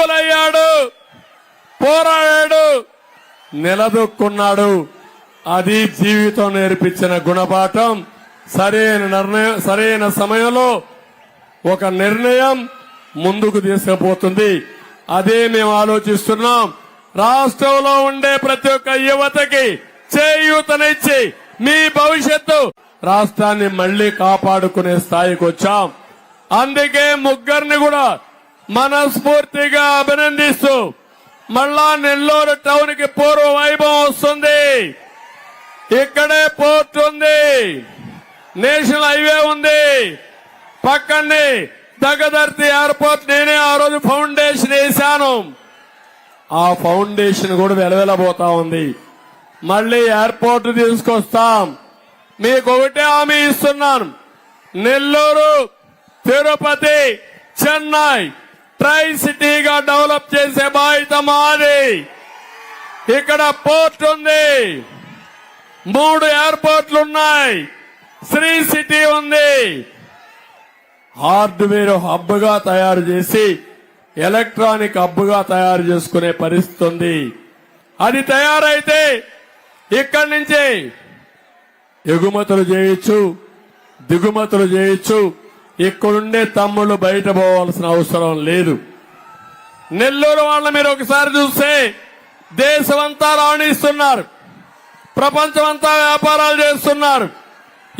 అయ్యాడు పోరాడాడు. నిలదొక్కున్నాడు. అది జీవితం నేర్పించిన గుణపాఠం. సరైన నిర్ణయం సరైన సమయంలో ఒక నిర్ణయం ముందుకు తీసుకుపోతుంది. అదే మేము ఆలోచిస్తున్నాం. రాష్ట్రంలో ఉండే ప్రతి ఒక్క యువతకి చేయూతనిచ్చి మీ భవిష్యత్తు రాష్ట్రాన్ని మళ్ళీ కాపాడుకునే స్థాయికి వచ్చాం. అందుకే ముగ్గురిని కూడా మనస్ఫూర్తిగా అభినందిస్తూ మళ్ళా నెల్లూరు టౌన్కి పూర్వ వైభవం వస్తుంది. ఇక్కడే పోర్ట్ ఉంది. నేషనల్ హైవే ఉంది. పక్కనే దగ్గదర్తి ఎయిర్పోర్ట్ నేనే ఆ రోజు ఫౌండేషన్ వేశాను. ఆ ఫౌండేషన్ కూడా వెలవెలబోతా ఉంది. మళ్ళీ ఎయిర్పోర్ట్ తీసుకొస్తాం. మీకు ఒకటే హామీ ఇస్తున్నాను. నెల్లూరు తిరుపతి చెన్నై ట్రై సిటీగా డెవలప్ చేసే బాధ్యత మాది. ఇక్కడ పోర్ట్ ఉంది. మూడు ఎయిర్పోర్ట్లు ఉన్నాయి. శ్రీ సిటీ ఉంది. హార్డ్వేర్ హబ్గా తయారు చేసి ఎలక్ట్రానిక్ హబ్గా తయారు చేసుకునే పరిస్థితి ఉంది. అది తయారైతే ఇక్కడి నుంచి ఎగుమతులు చేయొచ్చు దిగుమతులు చేయొచ్చు ఇక్కడుండే తమ్ముళ్ళు బయట పోవాల్సిన అవసరం లేదు. నెల్లూరు వాళ్ళ మీరు ఒకసారి చూస్తే దేశమంతా రాణిస్తున్నారు. ప్రపంచమంతా వ్యాపారాలు చేస్తున్నారు.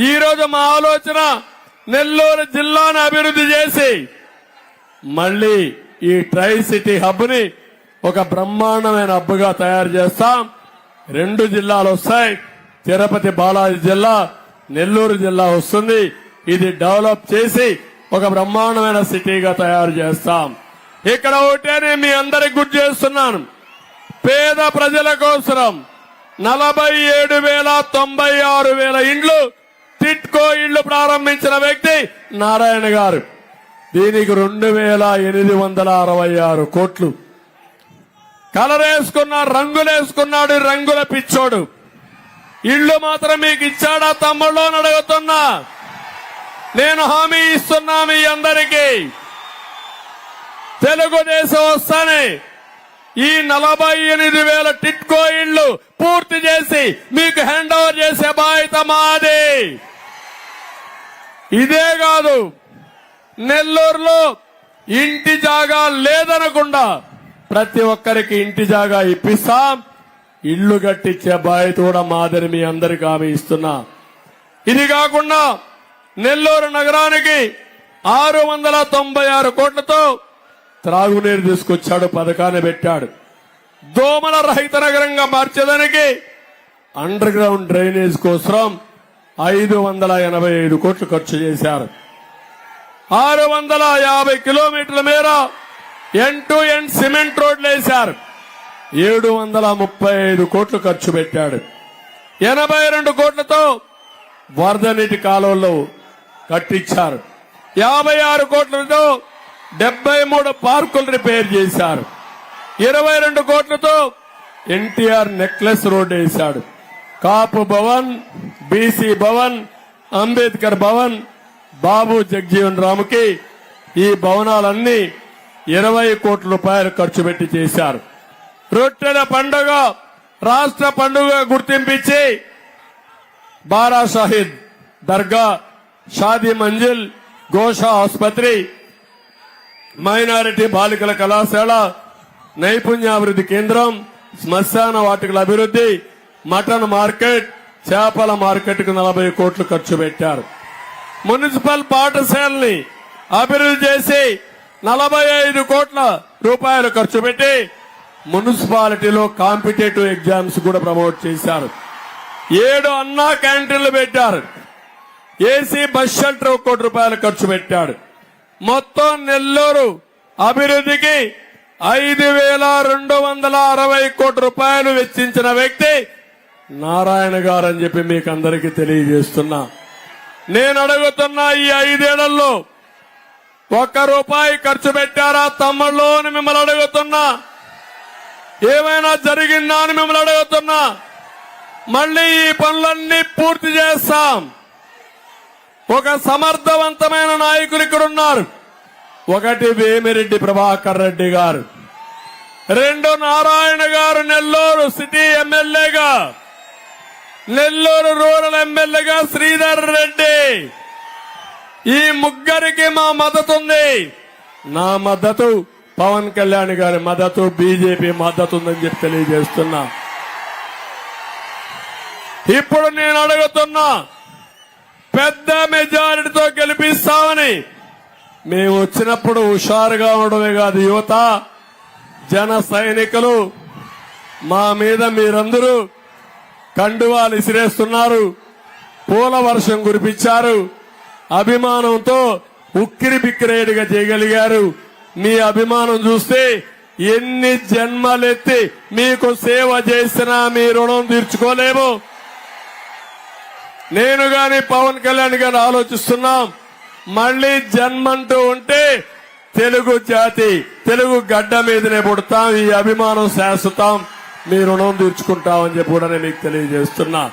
ఈరోజు మా ఆలోచన నెల్లూరు జిల్లాను అభివృద్ధి చేసి మళ్ళీ ఈ ట్రై సిటీ హబ్ని ఒక బ్రహ్మాండమైన హబ్గా తయారు చేస్తాం. రెండు జిల్లాలు వస్తాయి. తిరుపతి బాలాజీ జిల్లా నెల్లూరు జిల్లా వస్తుంది. ఇది డెవలప్ చేసి ఒక బ్రహ్మాండమైన సిటీగా తయారు చేస్తాం. ఇక్కడ ఒకటే నేను మీ అందరికి గుర్తు చేస్తున్నాను. పేద ప్రజల కోసరం నలభై ఏడు వేల తొంభై ఆరు వేల ఇండ్లు టిట్కో ఇళ్ళు ప్రారంభించిన వ్యక్తి నారాయణ గారు. దీనికి రెండు వేల ఎనిమిది వందల అరవై ఆరు కోట్లు. కలరేసుకున్నాడు రంగులేసుకున్నాడు రంగుల పిచ్చోడు. ఇల్లు మాత్రం మీకు ఇచ్చాడా తమ్ముళ్ళు అని అడుగుతున్నా. నేను హామీ ఇస్తున్నా మీ అందరికీ. తెలుగుదేశం వస్తానే ఈ నలభై ఎనిమిది వేల టిట్కో ఇళ్ళు పూర్తి చేసి మీకు హ్యాండ్ ఓవర్ చేసే బాధ్యత మాది. ఇదే కాదు నెల్లూరులో ఇంటి జాగా లేదనకుండా ప్రతి ఒక్కరికి ఇంటి జాగా ఇప్పిస్తాం. ఇల్లు కట్టించే బాధ్యత కూడా మాదని మీ అందరికి హామీ ఇస్తున్నా. ఇది కాకుండా నెల్లూరు నగరానికి ఆరు వందల తొంభై ఆరు కోట్లతో త్రాగునీరు తీసుకొచ్చాడు పథకాన్ని పెట్టాడు. దోమల రహిత నగరంగా మార్చేదానికి అండర్ గ్రౌండ్ డ్రైనేజ్ కోసం ఐదు వందల ఎనభై ఐదు కోట్లు ఖర్చు చేశారు. ఆరు వందల యాభై కిలోమీటర్ల మేర ఎన్ టు ఎన్ సిమెంట్ రోడ్లు వేశారు. ఏడు వందల ముప్పై ఐదు కోట్లు ఖర్చు పెట్టాడు. ఎనభై రెండు కోట్లతో వరద నీటి కాలువలు కట్టించారు. యాభై ఆరు కోట్లతో డెబ్బై మూడు పార్కులు రిపేర్ చేశారు. ఇరవై రెండు కోట్లతో ఎన్టీఆర్ నెక్లెస్ రోడ్ వేశాడు. కాపు భవన్ బీసీ భవన్ అంబేద్కర్ భవన్ బాబు జగ్జీవన్ రాముకి ఈ భవనాలన్నీ ఇరవై కోట్ల రూపాయలు ఖర్చు పెట్టి చేశారు. రొట్టెల పండుగ రాష్ట్ర పండుగ గుర్తింపించి బారా షాహిద్ దర్గా షాది మంజిల్ ఘోష ఆసుపత్రి మైనారిటీ బాలికల కళాశాల నైపుణ్యాభివృద్ధి కేంద్రం శ్మశాన వాటికల అభివృద్ధి మటన్ మార్కెట్ చేపల మార్కెట్కు నలభై కోట్లు ఖర్చు పెట్టారు. మున్సిపల్ పాఠశాలని అభివృద్ధి చేసి నలభై ఐదు కోట్ల రూపాయలు ఖర్చు పెట్టి మున్సిపాలిటీలో కాంపిటేటివ్ ఎగ్జామ్స్ కూడా ప్రమోట్ చేశారు. ఏడు అన్నా క్యాంటీన్లు పెట్టారు. ఏసీ బస్ షెల్టర్ ఒక కోటి రూపాయలు ఖర్చు పెట్టాడు. మొత్తం నెల్లూరు అభివృద్ధికి ఐదు వేల రెండు వందల అరవై కోటి రూపాయలు వెచ్చించిన వ్యక్తి నారాయణ గారు అని చెప్పి మీకు అందరికీ తెలియజేస్తున్నా. నేను అడుగుతున్న ఈ ఐదేళ్ళలో ఒక్క రూపాయి ఖర్చు పెట్టారా తమ్ముళ్ళు అని మిమ్మల్ని అడుగుతున్నా. ఏమైనా జరిగిందా అని మిమ్మల్ని అడుగుతున్నా. మళ్ళీ ఈ పనులన్నీ పూర్తి చేస్తాం. ఒక సమర్థవంతమైన నాయకులు ఇక్కడ ఉన్నారు. ఒకటి వేమిరెడ్డి ప్రభాకర్ రెడ్డి గారు. రెండు నారాయణ గారు నెల్లూరు సిటీ ఎమ్మెల్యేగా. నెల్లూరు రూరల్ ఎమ్మెల్యేగా శ్రీధర్ రెడ్డి. ఈ ముగ్గురికి మా మద్దతు ఉంది. నా మద్దతు పవన్ కళ్యాణ్ గారి మద్దతు బీజేపీ మద్దతు ఉందని చెప్పి తెలియజేస్తున్నా. ఇప్పుడు నేను అడుగుతున్నా పెద్ద మెజారిటీతో గెలిపిస్తామని. మేము వచ్చినప్పుడు హుషారుగా ఉండడమే కాదు యువత జన సైనికులు మా మీద మీరందరూ కండువాలు ఇసిరేస్తున్నారు. పూల వర్షం కురిపించారు. అభిమానంతో ఉక్కిరి బిక్కిరేడిగా చేయగలిగారు. మీ అభిమానం చూస్తే ఎన్ని జన్మలెత్తి మీకు సేవ చేసినా మీ రుణం తీర్చుకోలేము. నేను గాని పవన్ కళ్యాణ్ గాని ఆలోచిస్తున్నాం. మళ్ళీ జన్మంటూ ఉంటే తెలుగు జాతి తెలుగు గడ్డ మీదనే పుడతాం. ఈ అభిమానం శాశ్వతం. మీ రుణం తీర్చుకుంటామని చెప్పి కూడా నేను మీకు తెలియజేస్తున్నా.